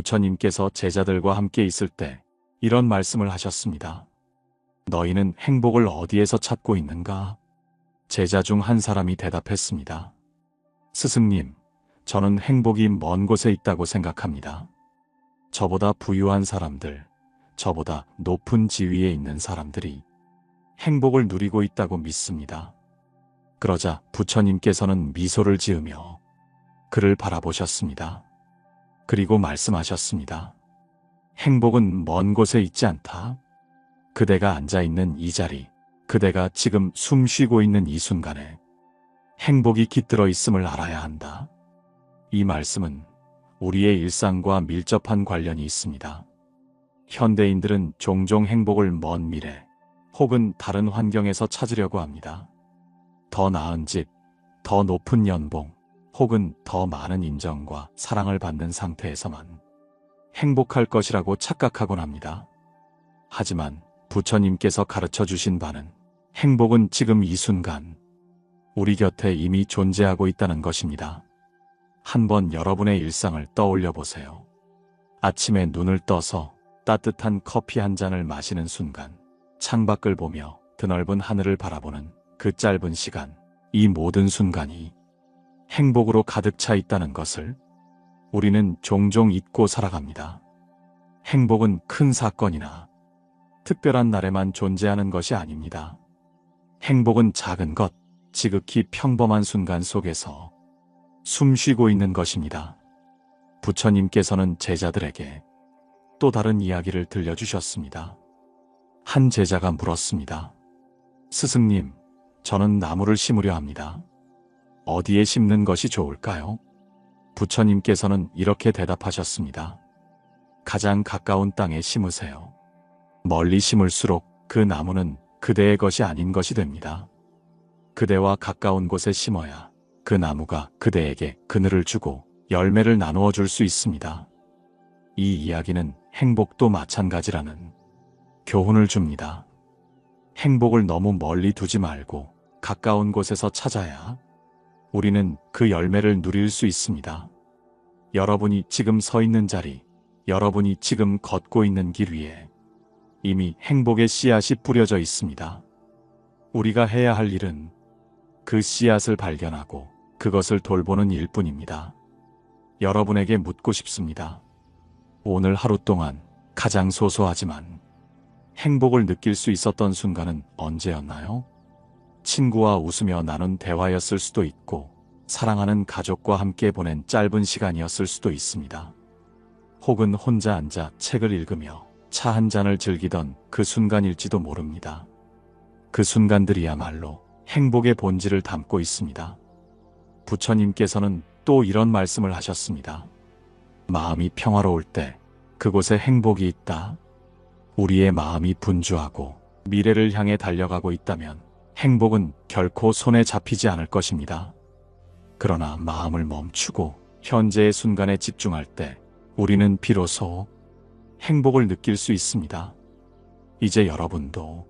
부처님께서 제자들과 함께 있을 때 이런 말씀을 하셨습니다. 너희는 행복을 어디에서 찾고 있는가? 제자 중 한 사람이 대답했습니다. 스승님, 저는 행복이 먼 곳에 있다고 생각합니다. 저보다 부유한 사람들, 저보다 높은 지위에 있는 사람들이 행복을 누리고 있다고 믿습니다. 그러자 부처님께서는 미소를 지으며 그를 바라보셨습니다. 그리고 말씀하셨습니다. 행복은 먼 곳에 있지 않다. 그대가 앉아 있는 이 자리, 그대가 지금 숨 쉬고 있는 이 순간에 행복이 깃들어 있음을 알아야 한다. 이 말씀은 우리의 일상과 밀접한 관련이 있습니다. 현대인들은 종종 행복을 먼 미래 혹은 다른 환경에서 찾으려고 합니다. 더 나은 집, 더 높은 연봉, 혹은 더 많은 인정과 사랑을 받는 상태에서만 행복할 것이라고 착각하곤 합니다. 하지만 부처님께서 가르쳐 주신 바는 행복은 지금 이 순간 우리 곁에 이미 존재하고 있다는 것입니다. 한번 여러분의 일상을 떠올려 보세요. 아침에 눈을 떠서 따뜻한 커피 한 잔을 마시는 순간 창밖을 보며 드넓은 하늘을 바라보는 그 짧은 시간, 이 모든 순간이 행복으로 가득 차 있다는 것을 우리는 종종 잊고 살아갑니다. 행복은 큰 사건이나 특별한 날에만 존재하는 것이 아닙니다. 행복은 작은 것, 지극히 평범한 순간 속에서 숨 쉬고 있는 것입니다. 부처님께서는 제자들에게 또 다른 이야기를 들려주셨습니다. 한 제자가 물었습니다. 스승님, 저는 나무를 심으려 합니다. 어디에 심는 것이 좋을까요? 부처님께서는 이렇게 대답하셨습니다. 가장 가까운 땅에 심으세요. 멀리 심을수록 그 나무는 그대의 것이 아닌 것이 됩니다. 그대와 가까운 곳에 심어야 그 나무가 그대에게 그늘을 주고 열매를 나누어 줄 수 있습니다. 이 이야기는 행복도 마찬가지라는 교훈을 줍니다. 행복을 너무 멀리 두지 말고 가까운 곳에서 찾아야 우리는 그 열매를 누릴 수 있습니다. 여러분이 지금 서 있는 자리, 여러분이 지금 걷고 있는 길 위에 이미 행복의 씨앗이 뿌려져 있습니다. 우리가 해야 할 일은 그 씨앗을 발견하고 그것을 돌보는 일뿐입니다. 여러분에게 묻고 싶습니다. 오늘 하루 동안 가장 소소하지만 행복을 느낄 수 있었던 순간은 언제였나요? 친구와 웃으며 나눈 대화였을 수도 있고 사랑하는 가족과 함께 보낸 짧은 시간이었을 수도 있습니다. 혹은 혼자 앉아 책을 읽으며 차 한 잔을 즐기던 그 순간일지도 모릅니다. 그 순간들이야말로 행복의 본질을 담고 있습니다. 부처님께서는 또 이런 말씀을 하셨습니다. 마음이 평화로울 때 그곳에 행복이 있다. 우리의 마음이 분주하고 미래를 향해 달려가고 있다면 행복은 결코 손에 잡히지 않을 것입니다. 그러나 마음을 멈추고 현재의 순간에 집중할 때 우리는 비로소 행복을 느낄 수 있습니다. 이제 여러분도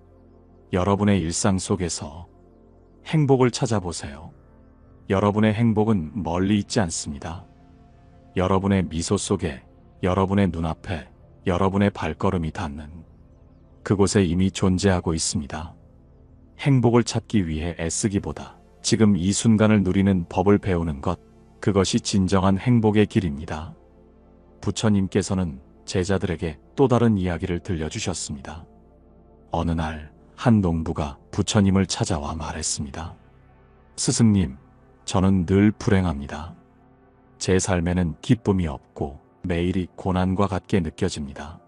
여러분의 일상 속에서 행복을 찾아보세요. 여러분의 행복은 멀리 있지 않습니다. 여러분의 미소 속에, 여러분의 눈앞에, 여러분의 발걸음이 닿는 그곳에 이미 존재하고 있습니다. 행복을 찾기 위해 애쓰기보다 지금 이 순간을 누리는 법을 배우는 것, 그것이 진정한 행복의 길입니다. 부처님께서는 제자들에게 또 다른 이야기를 들려주셨습니다. 어느 날, 한 농부가 부처님을 찾아와 말했습니다. 스승님, 저는 늘 불행합니다. 제 삶에는 기쁨이 없고 매일이 고난과 같게 느껴집니다.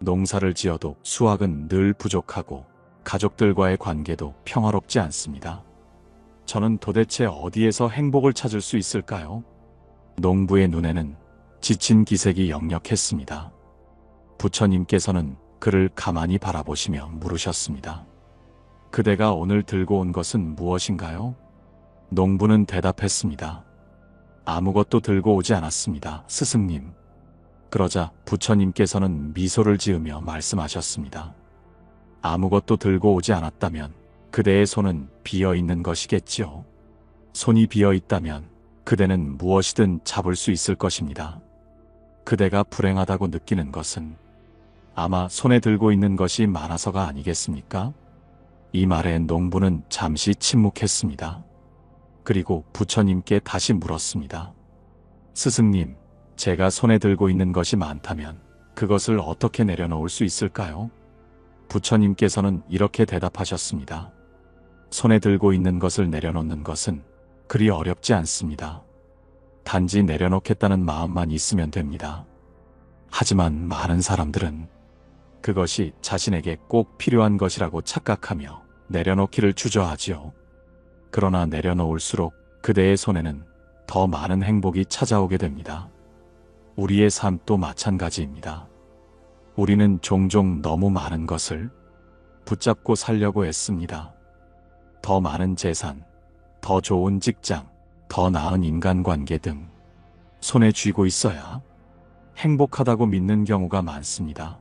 농사를 지어도 수확은 늘 부족하고 가족들과의 관계도 평화롭지 않습니다. 저는 도대체 어디에서 행복을 찾을 수 있을까요? 농부의 눈에는 지친 기색이 역력했습니다. 부처님께서는 그를 가만히 바라보시며 물으셨습니다. 그대가 오늘 들고 온 것은 무엇인가요? 농부는 대답했습니다. 아무것도 들고 오지 않았습니다. 스승님. 그러자 부처님께서는 미소를 지으며 말씀하셨습니다. 아무것도 들고 오지 않았다면 그대의 손은 비어 있는 것이겠지요. 손이 비어 있다면 그대는 무엇이든 잡을 수 있을 것입니다. 그대가 불행하다고 느끼는 것은 아마 손에 들고 있는 것이 많아서가 아니겠습니까? 이 말에 농부는 잠시 침묵했습니다. 그리고 부처님께 다시 물었습니다. 스승님, 제가 손에 들고 있는 것이 많다면 그것을 어떻게 내려놓을 수 있을까요? 부처님께서는 이렇게 대답하셨습니다. 손에 들고 있는 것을 내려놓는 것은 그리 어렵지 않습니다. 단지 내려놓겠다는 마음만 있으면 됩니다. 하지만 많은 사람들은 그것이 자신에게 꼭 필요한 것이라고 착각하며 내려놓기를 주저하지요. 그러나 내려놓을수록 그대의 손에는 더 많은 행복이 찾아오게 됩니다. 우리의 삶도 마찬가지입니다. 우리는 종종 너무 많은 것을 붙잡고 살려고 애씁니다. 더 많은 재산, 더 좋은 직장, 더 나은 인간관계 등 손에 쥐고 있어야 행복하다고 믿는 경우가 많습니다.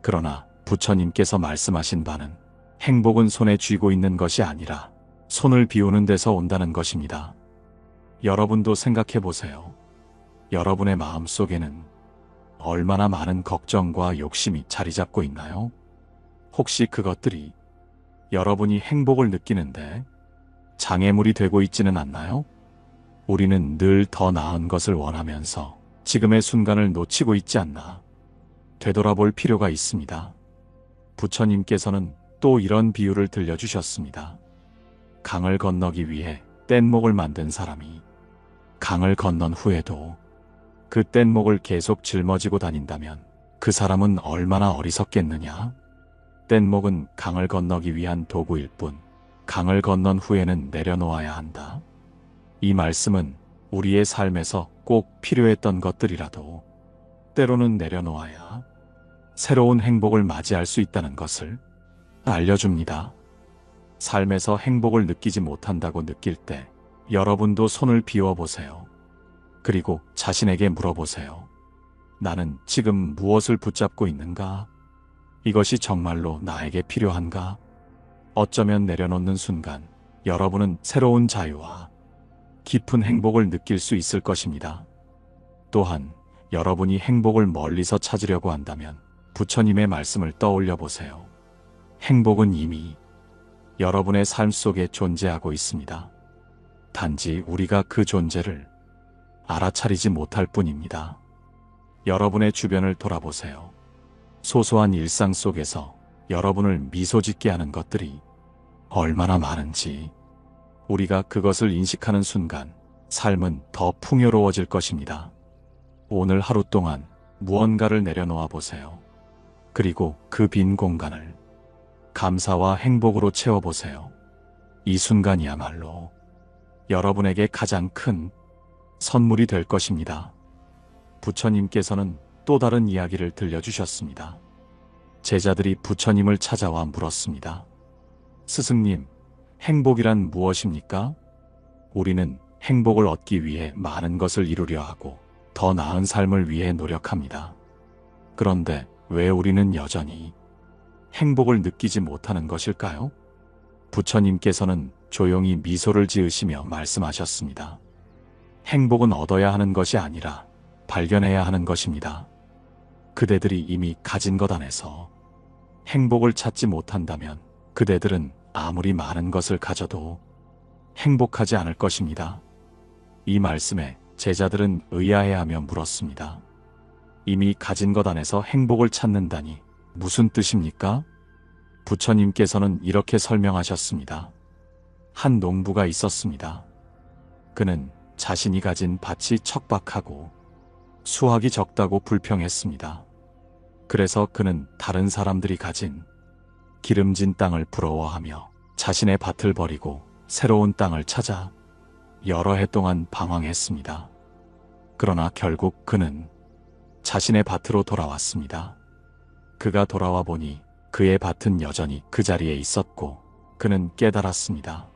그러나 부처님께서 말씀하신 바는 행복은 손에 쥐고 있는 것이 아니라 손을 비우는 데서 온다는 것입니다. 여러분도 생각해 보세요. 여러분의 마음 속에는 얼마나 많은 걱정과 욕심이 자리 잡고 있나요? 혹시 그것들이 여러분이 행복을 느끼는데 장애물이 되고 있지는 않나요? 우리는 늘 더 나은 것을 원하면서 지금의 순간을 놓치고 있지 않나 되돌아볼 필요가 있습니다. 부처님께서는 또 이런 비유를 들려주셨습니다. 강을 건너기 위해 뗏목을 만든 사람이 강을 건넌 후에도 그 뗏목을 계속 짊어지고 다닌다면 그 사람은 얼마나 어리석겠느냐? 뗏목은 강을 건너기 위한 도구일 뿐 강을 건넌 후에는 내려놓아야 한다. 이 말씀은 우리의 삶에서 꼭 필요했던 것들이라도 때로는 내려놓아야 새로운 행복을 맞이할 수 있다는 것을 알려줍니다. 삶에서 행복을 느끼지 못한다고 느낄 때 여러분도 손을 비워보세요. 그리고 자신에게 물어보세요. 나는 지금 무엇을 붙잡고 있는가? 이것이 정말로 나에게 필요한가? 어쩌면 내려놓는 순간 여러분은 새로운 자유와 깊은 행복을 느낄 수 있을 것입니다. 또한 여러분이 행복을 멀리서 찾으려고 한다면 부처님의 말씀을 떠올려 보세요. 행복은 이미 여러분의 삶 속에 존재하고 있습니다. 단지 우리가 그 존재를 알아차리지 못할 뿐입니다. 여러분의 주변을 돌아보세요. 소소한 일상 속에서 여러분을 미소 짓게 하는 것들이 얼마나 많은지 우리가 그것을 인식하는 순간 삶은 더 풍요로워질 것입니다. 오늘 하루 동안 무언가를 내려놓아 보세요. 그리고 그 빈 공간을 감사와 행복으로 채워보세요. 이 순간이야말로 여러분에게 가장 큰 선물이 될 것입니다. 부처님께서는 또 다른 이야기를 들려주셨습니다. 제자들이 부처님을 찾아와 물었습니다. 스승님, 행복이란 무엇입니까? 우리는 행복을 얻기 위해 많은 것을 이루려 하고 더 나은 삶을 위해 노력합니다. 그런데 왜 우리는 여전히 행복을 느끼지 못하는 것일까요? 부처님께서는 조용히 미소를 지으시며 말씀하셨습니다. 행복은 얻어야 하는 것이 아니라 발견해야 하는 것입니다. 그대들이 이미 가진 것 안에서 행복을 찾지 못한다면 그대들은 아무리 많은 것을 가져도 행복하지 않을 것입니다. 이 말씀에 제자들은 의아해하며 물었습니다. 이미 가진 것 안에서 행복을 찾는다니 무슨 뜻입니까? 부처님께서는 이렇게 설명하셨습니다. 한 농부가 있었습니다. 그는 자신이 가진 밭이 척박하고 수확이 적다고 불평했습니다. 그래서 그는 다른 사람들이 가진 기름진 땅을 부러워하며 자신의 밭을 버리고 새로운 땅을 찾아 여러 해 동안 방황했습니다. 그러나 결국 그는 자신의 밭으로 돌아왔습니다. 그가 돌아와 보니 그의 밭은 여전히 그 자리에 있었고 그는 깨달았습니다.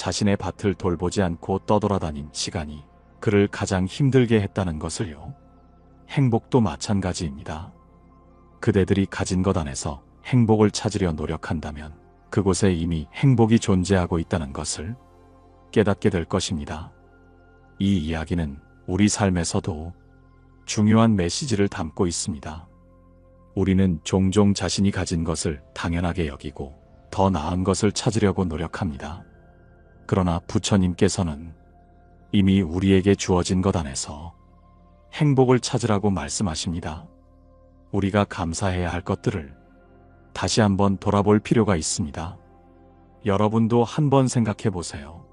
자신의 밭을 돌보지 않고 떠돌아다닌 시간이 그를 가장 힘들게 했다는 것을요. 행복도 마찬가지입니다. 그대들이 가진 것 안에서 행복을 찾으려 노력한다면 그곳에 이미 행복이 존재하고 있다는 것을 깨닫게 될 것입니다. 이 이야기는 우리 삶에서도 중요한 메시지를 담고 있습니다. 우리는 종종 자신이 가진 것을 당연하게 여기고 더 나은 것을 찾으려고 노력합니다. 그러나 부처님께서는 이미 우리에게 주어진 것 안에서 행복을 찾으라고 말씀하십니다. 우리가 감사해야 할 것들을 다시 한번 돌아볼 필요가 있습니다. 여러분도 한번 생각해 보세요.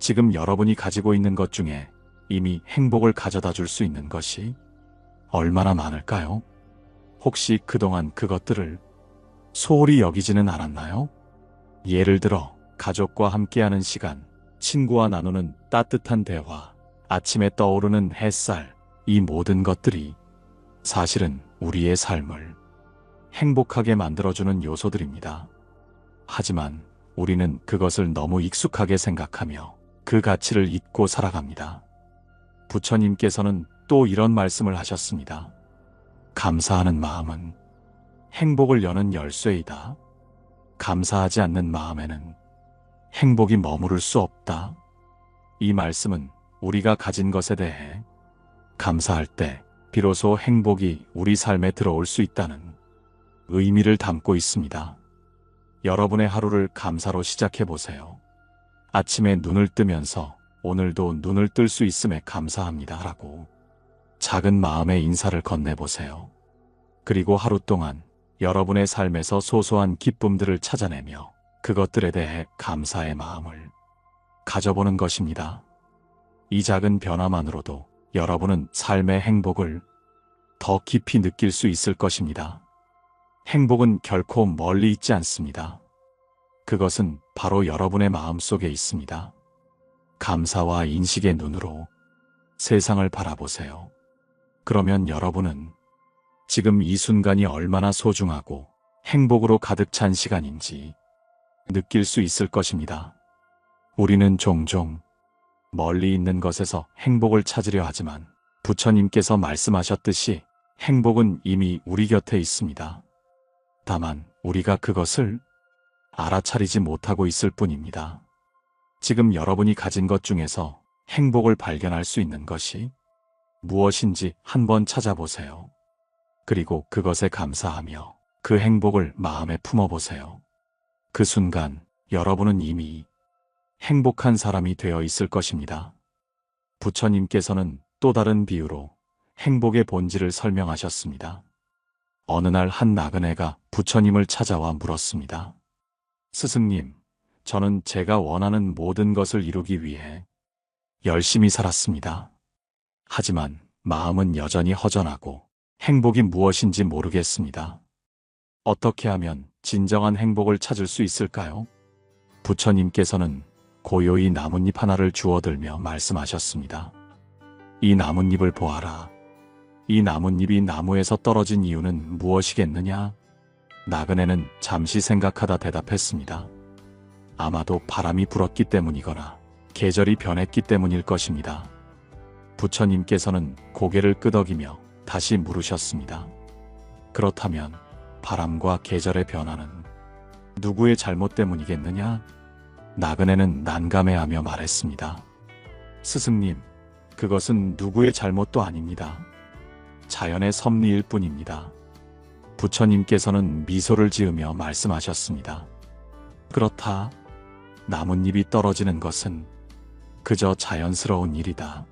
지금 여러분이 가지고 있는 것 중에 이미 행복을 가져다 줄 수 있는 것이 얼마나 많을까요? 혹시 그동안 그것들을 소홀히 여기지는 않았나요? 예를 들어, 가족과 함께하는 시간, 친구와 나누는 따뜻한 대화, 아침에 떠오르는 햇살, 이 모든 것들이 사실은 우리의 삶을 행복하게 만들어주는 요소들입니다. 하지만 우리는 그것을 너무 익숙하게 생각하며 그 가치를 잊고 살아갑니다. 부처님께서는 또 이런 말씀을 하셨습니다. 감사하는 마음은 행복을 여는 열쇠이다. 감사하지 않는 마음에는 행복이 머무를 수 없다. 이 말씀은 우리가 가진 것에 대해 감사할 때 비로소 행복이 우리 삶에 들어올 수 있다는 의미를 담고 있습니다. 여러분의 하루를 감사로 시작해 보세요. 아침에 눈을 뜨면서 오늘도 눈을 뜰 수 있음에 감사합니다. 라고 작은 마음의 인사를 건네보세요. 그리고 하루 동안 여러분의 삶에서 소소한 기쁨들을 찾아내며 그것들에 대해 감사의 마음을 가져보는 것입니다. 이 작은 변화만으로도 여러분은 삶의 행복을 더 깊이 느낄 수 있을 것입니다. 행복은 결코 멀리 있지 않습니다. 그것은 바로 여러분의 마음 속에 있습니다. 감사와 인식의 눈으로 세상을 바라보세요. 그러면 여러분은 지금 이 순간이 얼마나 소중하고 행복으로 가득 찬 시간인지 느낄 수 있을 것입니다. 우리는 종종 멀리 있는 것에서 행복을 찾으려 하지만 부처님께서 말씀하셨듯이 행복은 이미 우리 곁에 있습니다. 다만 우리가 그것을 알아차리지 못하고 있을 뿐입니다. 지금 여러분이 가진 것 중에서 행복을 발견할 수 있는 것이 무엇인지 한번 찾아보세요. 그리고 그것에 감사하며 그 행복을 마음에 품어보세요. 그 순간 여러분은 이미 행복한 사람이 되어 있을 것입니다. 부처님께서는 또 다른 비유로 행복의 본질을 설명하셨습니다. 어느 날 한 나그네가 부처님을 찾아와 물었습니다. 스승님, 저는 제가 원하는 모든 것을 이루기 위해 열심히 살았습니다. 하지만 마음은 여전히 허전하고 행복이 무엇인지 모르겠습니다. 어떻게 하면 진정한 행복을 찾을 수 있을까요? 부처님께서는 고요히 나뭇잎 하나를 주워들며 말씀하셨습니다. 이 나뭇잎을 보아라. 이 나뭇잎이 나무에서 떨어진 이유는 무엇이겠느냐? 나그네는 잠시 생각하다 대답했습니다. 아마도 바람이 불었기 때문이거나 계절이 변했기 때문일 것입니다. 부처님께서는 고개를 끄덕이며 다시 물으셨습니다. 그렇다면 바람과 계절의 변화는 누구의 잘못 때문이겠느냐? 나그네는 난감해하며 말했습니다. 스승님, 그것은 누구의 잘못도 아닙니다. 자연의 섭리일 뿐입니다. 부처님께서는 미소를 지으며 말씀하셨습니다. 그렇다. 나뭇잎이 떨어지는 것은 그저 자연스러운 일이다.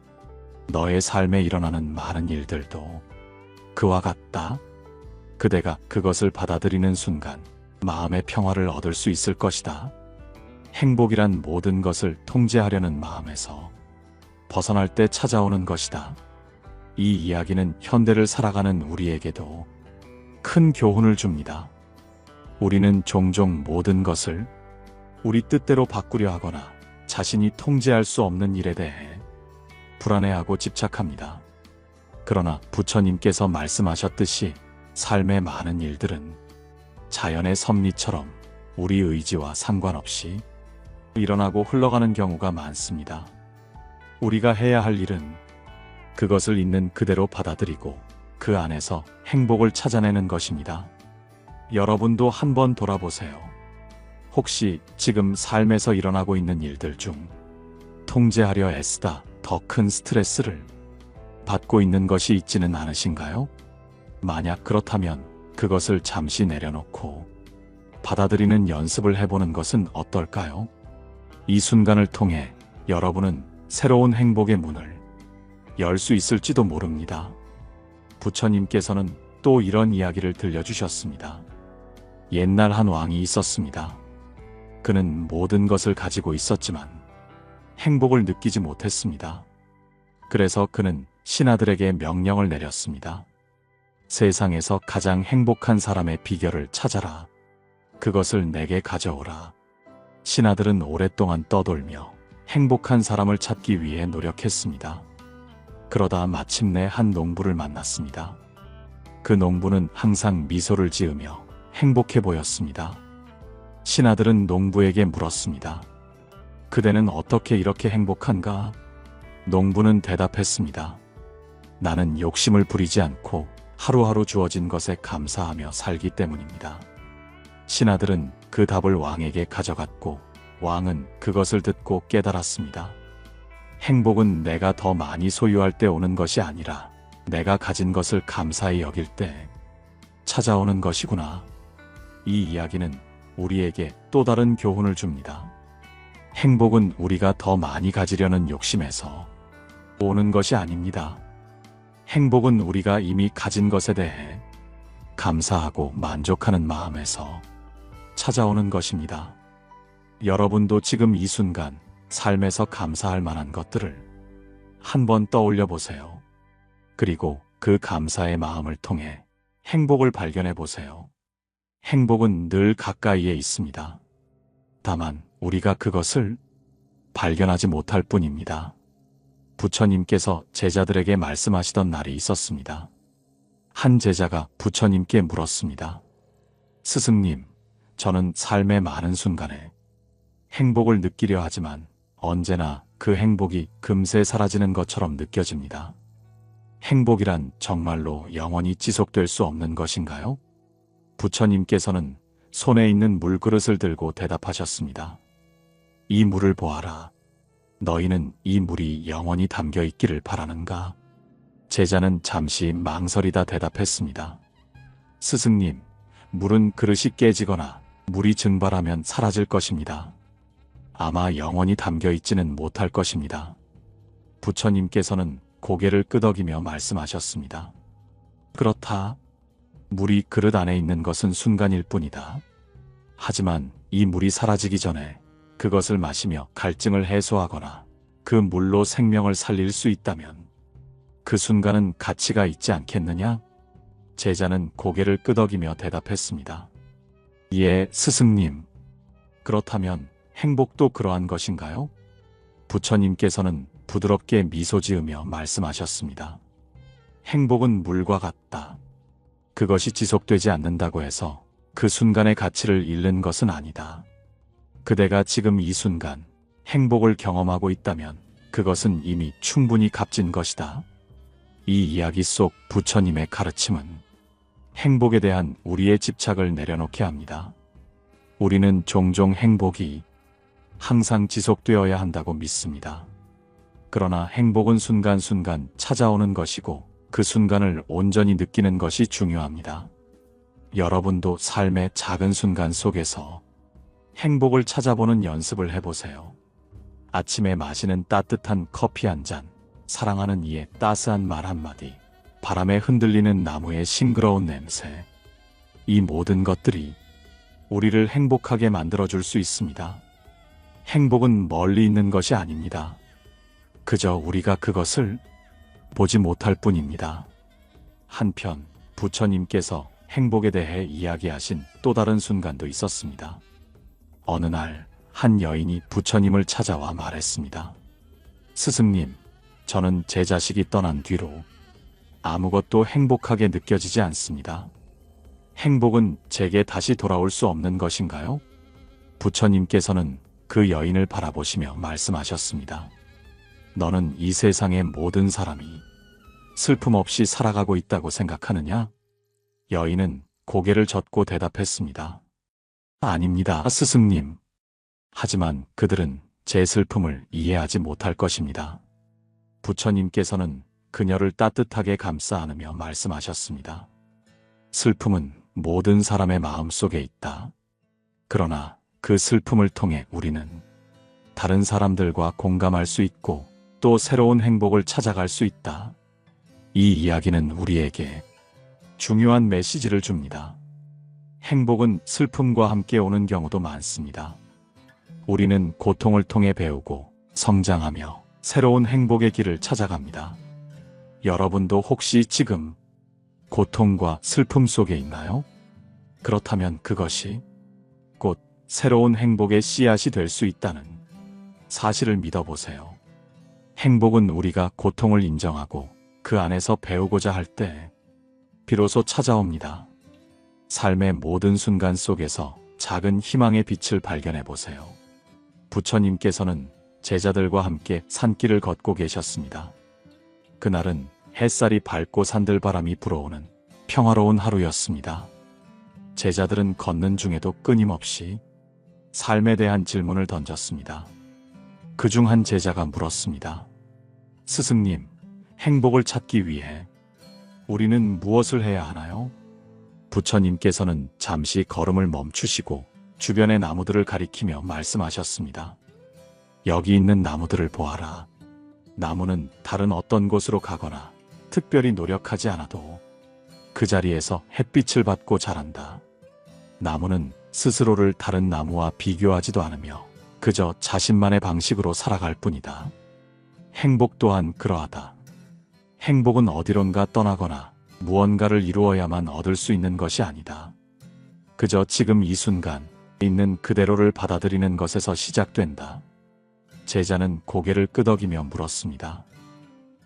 너의 삶에 일어나는 많은 일들도 그와 같다. 그대가 그것을 받아들이는 순간 마음의 평화를 얻을 수 있을 것이다. 행복이란 모든 것을 통제하려는 마음에서 벗어날 때 찾아오는 것이다. 이 이야기는 현대를 살아가는 우리에게도 큰 교훈을 줍니다. 우리는 종종 모든 것을 우리 뜻대로 바꾸려 하거나 자신이 통제할 수 없는 일에 대해 불안해하고 집착합니다. 그러나 부처님께서 말씀하셨듯이 삶의 많은 일들은 자연의 섭리처럼 우리 의지와 상관없이 일어나고 흘러가는 경우가 많습니다. 우리가 해야 할 일은 그것을 있는 그대로 받아들이고 그 안에서 행복을 찾아내는 것입니다. 여러분도 한번 돌아보세요. 혹시 지금 삶에서 일어나고 있는 일들 중 통제하려 애쓰다 더 큰 스트레스를 받고 있는 것이 있지는 않으신가요? 만약 그렇다면 그것을 잠시 내려놓고 받아들이는 연습을 해보는 것은 어떨까요? 이 순간을 통해 여러분은 새로운 행복의 문을 열 수 있을지도 모릅니다. 부처님께서는 또 이런 이야기를 들려주셨습니다. 옛날 한 왕이 있었습니다. 그는 모든 것을 가지고 있었지만 행복을 느끼지 못했습니다. 그래서 그는 신하들에게 명령을 내렸습니다. 세상에서 가장 행복한 사람의 비결을 찾아라. 그것을 내게 가져오라. 신하들은 오랫동안 떠돌며 행복한 사람을 찾기 위해 노력했습니다. 그러다 마침내 한 농부를 만났습니다. 그 농부는 항상 미소를 지으며 행복해 보였습니다. 신하들은 농부에게 물었습니다. 그대는 어떻게 이렇게 행복한가? 농부는 대답했습니다. 나는 욕심을 부리지 않고 하루하루 주어진 것에 감사하며 살기 때문입니다. 신하들은 그 답을 왕에게 가져갔고 왕은 그것을 듣고 깨달았습니다. 행복은 내가 더 많이 소유할 때 오는 것이 아니라 내가 가진 것을 감사히 여길 때 찾아오는 것이구나. 이 이야기는 우리에게 또 다른 교훈을 줍니다. 행복은 우리가 더 많이 가지려는 욕심에서 오는 것이 아닙니다. 행복은 우리가 이미 가진 것에 대해 감사하고 만족하는 마음에서 찾아오는 것입니다. 여러분도 지금 이 순간 삶에서 감사할 만한 것들을 한번 떠올려 보세요. 그리고 그 감사의 마음을 통해 행복을 발견해 보세요. 행복은 늘 가까이에 있습니다. 다만 우리가 그것을 발견하지 못할 뿐입니다. 부처님께서 제자들에게 말씀하시던 날이 있었습니다. 한 제자가 부처님께 물었습니다. 스승님, 저는 삶의 많은 순간에 행복을 느끼려 하지만 언제나 그 행복이 금세 사라지는 것처럼 느껴집니다. 행복이란 정말로 영원히 지속될 수 없는 것인가요? 부처님께서는 손에 있는 물그릇을 들고 대답하셨습니다. 이 물을 보아라. 너희는 이 물이 영원히 담겨 있기를 바라는가? 제자는 잠시 망설이다 대답했습니다. 스승님, 물은 그릇이 깨지거나 물이 증발하면 사라질 것입니다. 아마 영원히 담겨 있지는 못할 것입니다. 부처님께서는 고개를 끄덕이며 말씀하셨습니다. 그렇다. 물이 그릇 안에 있는 것은 순간일 뿐이다. 하지만 이 물이 사라지기 전에 그것을 마시며 갈증을 해소하거나 그 물로 생명을 살릴 수 있다면 그 순간은 가치가 있지 않겠느냐? 제자는 고개를 끄덕이며 대답했습니다. 예, 스승님. 그렇다면 행복도 그러한 것인가요? 부처님께서는 부드럽게 미소 지으며 말씀하셨습니다. 행복은 물과 같다. 그것이 지속되지 않는다고 해서 그 순간의 가치를 잃는 것은 아니다. 그대가 지금 이 순간 행복을 경험하고 있다면 그것은 이미 충분히 값진 것이다. 이 이야기 속 부처님의 가르침은 행복에 대한 우리의 집착을 내려놓게 합니다. 우리는 종종 행복이 항상 지속되어야 한다고 믿습니다. 그러나 행복은 순간순간 찾아오는 것이고 그 순간을 온전히 느끼는 것이 중요합니다. 여러분도 삶의 작은 순간 속에서 행복을 찾아보는 연습을 해보세요. 아침에 마시는 따뜻한 커피 한 잔, 사랑하는 이의 따스한 말 한마디, 바람에 흔들리는 나무의 싱그러운 냄새. 이 모든 것들이 우리를 행복하게 만들어줄 수 있습니다. 행복은 멀리 있는 것이 아닙니다. 그저 우리가 그것을 보지 못할 뿐입니다. 한편 부처님께서 행복에 대해 이야기하신 또 다른 순간도 있었습니다. 어느 날 한 여인이 부처님을 찾아와 말했습니다. 스승님, 저는 제 자식이 떠난 뒤로 아무것도 행복하게 느껴지지 않습니다. 행복은 제게 다시 돌아올 수 없는 것인가요? 부처님께서는 그 여인을 바라보시며 말씀하셨습니다. 너는 이 세상의 모든 사람이 슬픔 없이 살아가고 있다고 생각하느냐? 여인은 고개를 젓고 대답했습니다. 아닙니다, 스승님. 하지만 그들은 제 슬픔을 이해하지 못할 것입니다. 부처님께서는 그녀를 따뜻하게 감싸 안으며 말씀하셨습니다. 슬픔은 모든 사람의 마음 속에 있다. 그러나 그 슬픔을 통해 우리는 다른 사람들과 공감할 수 있고 또 새로운 행복을 찾아갈 수 있다. 이 이야기는 우리에게 중요한 메시지를 줍니다. 행복은 슬픔과 함께 오는 경우도 많습니다. 우리는 고통을 통해 배우고 성장하며 새로운 행복의 길을 찾아갑니다. 여러분도 혹시 지금 고통과 슬픔 속에 있나요? 그렇다면 그것이 곧 새로운 행복의 씨앗이 될 수 있다는 사실을 믿어보세요. 행복은 우리가 고통을 인정하고 그 안에서 배우고자 할 때 비로소 찾아옵니다. 삶의 모든 순간 속에서 작은 희망의 빛을 발견해 보세요. 부처님께서는 제자들과 함께 산길을 걷고 계셨습니다. 그날은 햇살이 밝고 산들바람이 불어오는 평화로운 하루였습니다. 제자들은 걷는 중에도 끊임없이 삶에 대한 질문을 던졌습니다. 그 중 한 제자가 물었습니다. 스승님, 행복을 찾기 위해 우리는 무엇을 해야 하나요? 부처님께서는 잠시 걸음을 멈추시고 주변의 나무들을 가리키며 말씀하셨습니다. 여기 있는 나무들을 보아라. 나무는 다른 어떤 곳으로 가거나 특별히 노력하지 않아도 그 자리에서 햇빛을 받고 자란다. 나무는 스스로를 다른 나무와 비교하지도 않으며 그저 자신만의 방식으로 살아갈 뿐이다. 행복 또한 그러하다. 행복은 어디론가 떠나거나 무언가를 이루어야만 얻을 수 있는 것이 아니다. 그저 지금 이 순간 있는 그대로를 받아들이는 것에서 시작된다. 제자는 고개를 끄덕이며 물었습니다.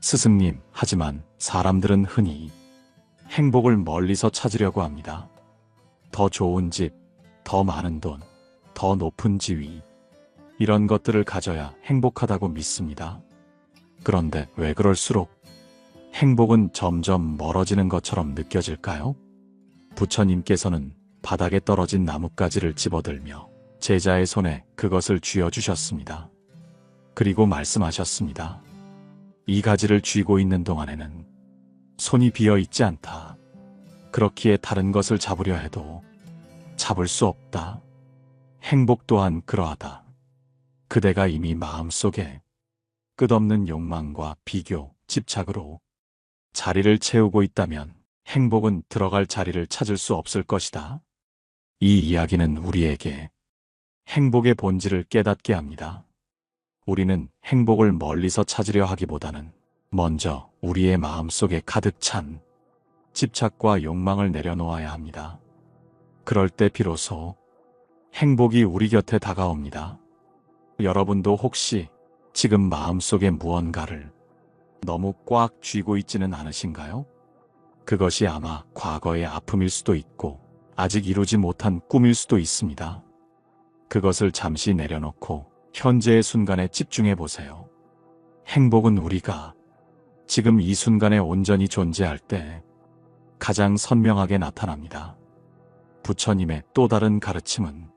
스승님, 하지만 사람들은 흔히 행복을 멀리서 찾으려고 합니다. 더 좋은 집, 더 많은 돈, 더 높은 지위, 이런 것들을 가져야 행복하다고 믿습니다. 그런데 왜 그럴수록 행복은 점점 멀어지는 것처럼 느껴질까요? 부처님께서는 바닥에 떨어진 나뭇가지를 집어들며 제자의 손에 그것을 쥐어주셨습니다. 그리고 말씀하셨습니다. 이 가지를 쥐고 있는 동안에는 손이 비어 있지 않다. 그렇기에 다른 것을 잡으려 해도 잡을 수 없다. 행복 또한 그러하다. 그대가 이미 마음속에 끝없는 욕망과 비교, 집착으로 자리를 채우고 있다면 행복은 들어갈 자리를 찾을 수 없을 것이다. 이 이야기는 우리에게 행복의 본질을 깨닫게 합니다. 우리는 행복을 멀리서 찾으려 하기보다는 먼저 우리의 마음속에 가득 찬 집착과 욕망을 내려놓아야 합니다. 그럴 때 비로소 행복이 우리 곁에 다가옵니다. 여러분도 혹시 지금 마음속에 무언가를 너무 꽉 쥐고 있지는 않으신가요? 그것이 아마 과거의 아픔일 수도 있고 아직 이루지 못한 꿈일 수도 있습니다. 그것을 잠시 내려놓고 현재의 순간에 집중해 보세요. 행복은 우리가 지금 이 순간에 온전히 존재할 때 가장 선명하게 나타납니다. 부처님의 또 다른 가르침은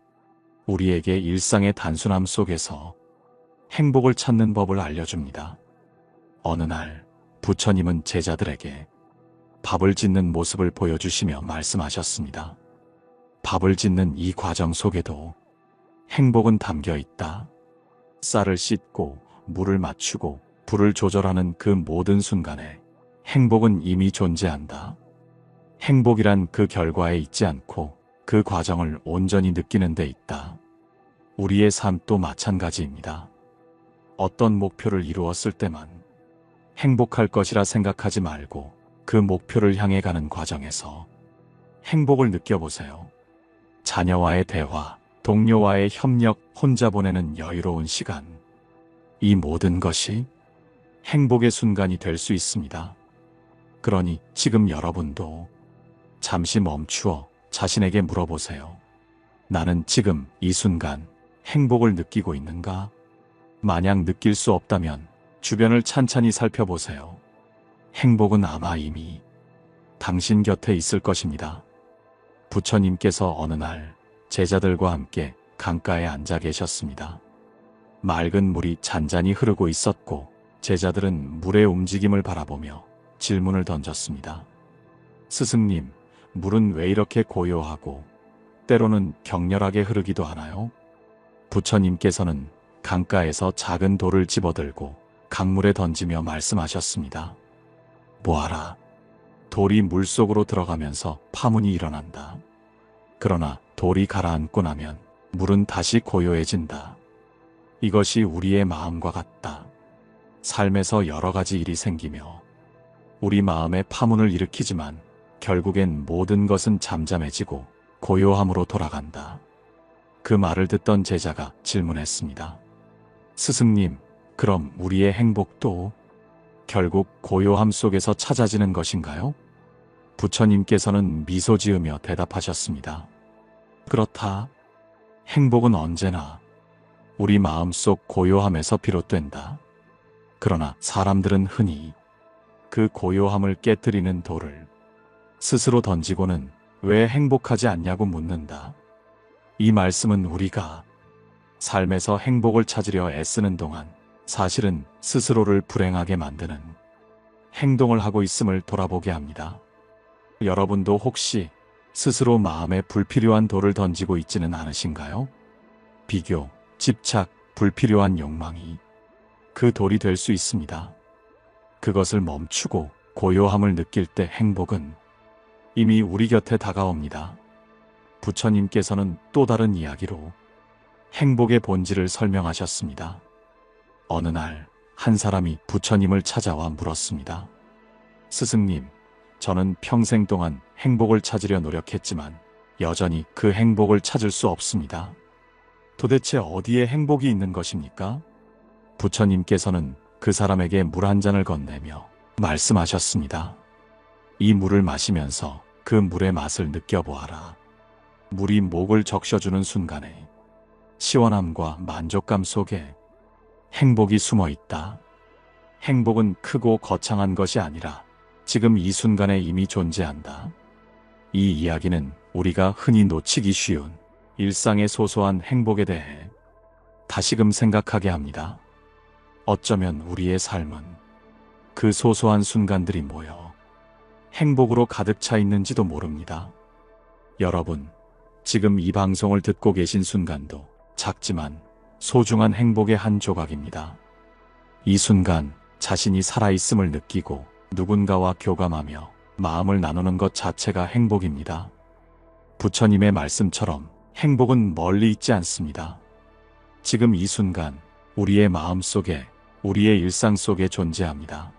우리에게 일상의 단순함 속에서 행복을 찾는 법을 알려줍니다. 어느 날 부처님은 제자들에게 밥을 짓는 모습을 보여주시며 말씀하셨습니다. 밥을 짓는 이 과정 속에도 행복은 담겨 있다. 쌀을 씻고 물을 맞추고 불을 조절하는 그 모든 순간에 행복은 이미 존재한다. 행복이란 그 결과에 있지 않고 그 과정을 온전히 느끼는 데 있다. 우리의 삶도 마찬가지입니다. 어떤 목표를 이루었을 때만 행복할 것이라 생각하지 말고 그 목표를 향해 가는 과정에서 행복을 느껴보세요. 자녀와의 대화, 동료와의 협력, 혼자 보내는 여유로운 시간. 이 모든 것이 행복의 순간이 될 수 있습니다. 그러니 지금 여러분도 잠시 멈추어 자신에게 물어보세요. 나는 지금 이 순간 행복을 느끼고 있는가? 만약 느낄 수 없다면 주변을 찬찬히 살펴보세요. 행복은 아마 이미 당신 곁에 있을 것입니다. 부처님께서 어느 날 제자들과 함께 강가에 앉아 계셨습니다. 맑은 물이 잔잔히 흐르고 있었고 제자들은 물의 움직임을 바라보며 질문을 던졌습니다. 스승님, 물은 왜 이렇게 고요하고 때로는 격렬하게 흐르기도 하나요? 부처님께서는 강가에서 작은 돌을 집어들고 강물에 던지며 말씀하셨습니다. 보아라. 돌이 물속으로 들어가면서 파문이 일어난다. 그러나 돌이 가라앉고 나면 물은 다시 고요해진다. 이것이 우리의 마음과 같다. 삶에서 여러 가지 일이 생기며 우리 마음에 파문을 일으키지만 결국엔 모든 것은 잠잠해지고 고요함으로 돌아간다. 그 말을 듣던 제자가 질문했습니다. 스승님, 그럼 우리의 행복도 결국 고요함 속에서 찾아지는 것인가요? 부처님께서는 미소 지으며 대답하셨습니다. 그렇다. 행복은 언제나 우리 마음속 고요함에서 비롯된다. 그러나 사람들은 흔히 그 고요함을 깨뜨리는 돌을 스스로 던지고는 왜 행복하지 않냐고 묻는다. 이 말씀은 우리가 삶에서 행복을 찾으려 애쓰는 동안 사실은 스스로를 불행하게 만드는 행동을 하고 있음을 돌아보게 합니다. 여러분도 혹시 스스로 마음에 불필요한 돌을 던지고 있지는 않으신가요? 비교, 집착, 불필요한 욕망이 그 돌이 될 수 있습니다. 그것을 멈추고 고요함을 느낄 때 행복은 이미 우리 곁에 다가옵니다. 부처님께서는 또 다른 이야기로 행복의 본질을 설명하셨습니다. 어느 날 한 사람이 부처님을 찾아와 물었습니다. 스승님, 저는 평생 동안 행복을 찾으려 노력했지만 여전히 그 행복을 찾을 수 없습니다. 도대체 어디에 행복이 있는 것입니까? 부처님께서는 그 사람에게 물 한 잔을 건네며 말씀하셨습니다. 이 물을 마시면서 그 물의 맛을 느껴보아라. 물이 목을 적셔주는 순간에 시원함과 만족감 속에 행복이 숨어 있다. 행복은 크고 거창한 것이 아니라 지금 이 순간에 이미 존재한다. 이 이야기는 우리가 흔히 놓치기 쉬운 일상의 소소한 행복에 대해 다시금 생각하게 합니다. 어쩌면 우리의 삶은 그 소소한 순간들이 모여 행복으로 가득 차 있는지도 모릅니다. 여러분, 지금 이 방송을 듣고 계신 순간도 작지만 소중한 행복의 한 조각입니다. 이 순간 자신이 살아있음을 느끼고 누군가와 교감하며 마음을 나누는 것 자체가 행복입니다. 부처님의 말씀처럼 행복은 멀리 있지 않습니다. 지금 이 순간 우리의 마음 속에 우리의 일상 속에 존재합니다.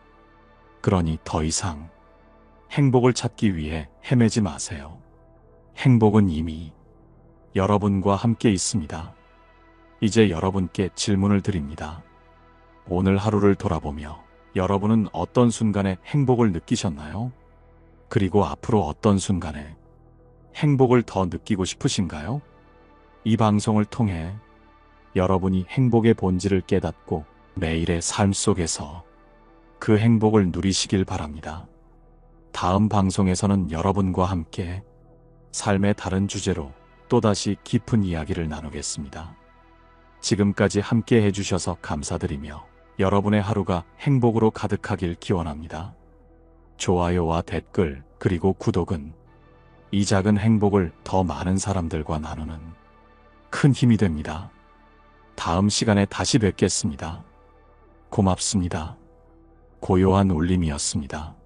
그러니 더 이상 행복을 찾기 위해 헤매지 마세요. 행복은 이미 여러분과 함께 있습니다. 이제 여러분께 질문을 드립니다. 오늘 하루를 돌아보며 여러분은 어떤 순간에 행복을 느끼셨나요? 그리고 앞으로 어떤 순간에 행복을 더 느끼고 싶으신가요? 이 방송을 통해 여러분이 행복의 본질을 깨닫고 매일의 삶 속에서 그 행복을 누리시길 바랍니다. 다음 방송에서는 여러분과 함께 삶의 다른 주제로 또다시 깊은 이야기를 나누겠습니다. 지금까지 함께 해주셔서 감사드리며 여러분의 하루가 행복으로 가득하길 기원합니다. 좋아요와 댓글 그리고 구독은 이 작은 행복을 더 많은 사람들과 나누는 큰 힘이 됩니다. 다음 시간에 다시 뵙겠습니다. 고맙습니다. 고요한 울림이었습니다.